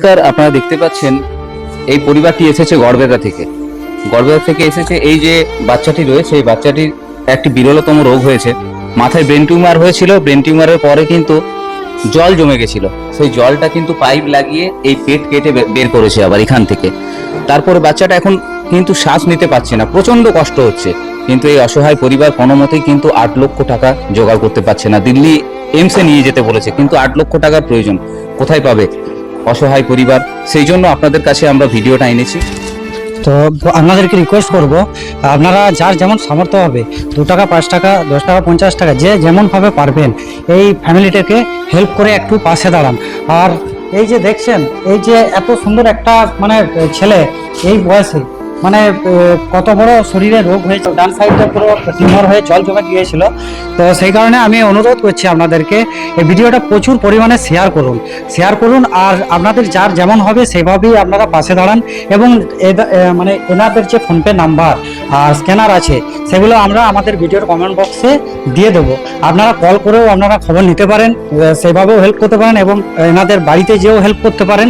নমস্কার, আপনারা দেখতে পাচ্ছেন, এই পরিবারটি এসেছে গড়বেতা থেকে। গড়বেতা থেকে এসেছে এই যে বাচ্চাটি রয়েছে, এই বাচ্চাটির একটি বিরলতম রোগ হয়েছে। মাথায় ব্রেন টিউমার হয়েছিল, ব্রেন টিউমারের পরে কিন্তু জল জমে গেছিল। সেই জলটা কিন্তু পাইপ লাগিয়ে এই পেট কেটে বের করেছে আবার এখান থেকে। তারপরে বাচ্চাটা এখন কিন্তু শ্বাস নিতে পারছে না প্রচণ্ড কষ্ট হচ্ছে। কিন্তু এই অসহায় পরিবার কোনো মতেই কিন্তু আট লক্ষ টাকা জোগাড় করতে পারছে না। দিল্লি এমসে নিয়ে যেতে বলেছে, কিন্তু আট লক্ষ টাকার প্রয়োজন কোথায় পাবে? অসহায় পরিবার, সেই জন্য আপনাদের কাছে আমরা ভিডিওটা এনেছি। তো আপনাদেরকে রিকোয়েস্ট করব, আপনারা যার যেমন সামর্থ্য হবে, দু টাকা, পাঁচ টাকা, দশ টাকা, পঞ্চাশ টাকা, যে যেমনভাবে পারবেন, এই ফ্যামিলিটাকে হেল্প করে একটু পাশে দাঁড়ান। আর এই যে দেখছেন, এই যে এত সুন্দর একটা মানে ছেলে, এই বয়সে মানে কত বড় শরীরে রোগ হয়েছে, ডান সাইডটা পুরো টিউমার হয়ে জল জমে গিয়েছিল। তো সেই কারণে আমি অনুরোধ করছি আপনাদেরকে, এই ভিডিওটা প্রচুর পরিমাণে শেয়ার করুন। শেয়ার করুন, আর আপনাদের যার যেমন হবে সেভাবেই আপনারা পাশে দাঁড়ান, এবং মানে এনাদের যে ফোনপে নাম্বার আর স্ক্যানার আছে, সেগুলো আমরা আমাদের ভিডিওর কমেন্ট বক্সে দিয়ে দেবো। আপনারা কল করেও আপনারা খবর নিতে পারেন সেভাবেও হেল্প করতে পারেন, এবং এনাদের বাড়িতে যেও হেল্প করতে পারেন।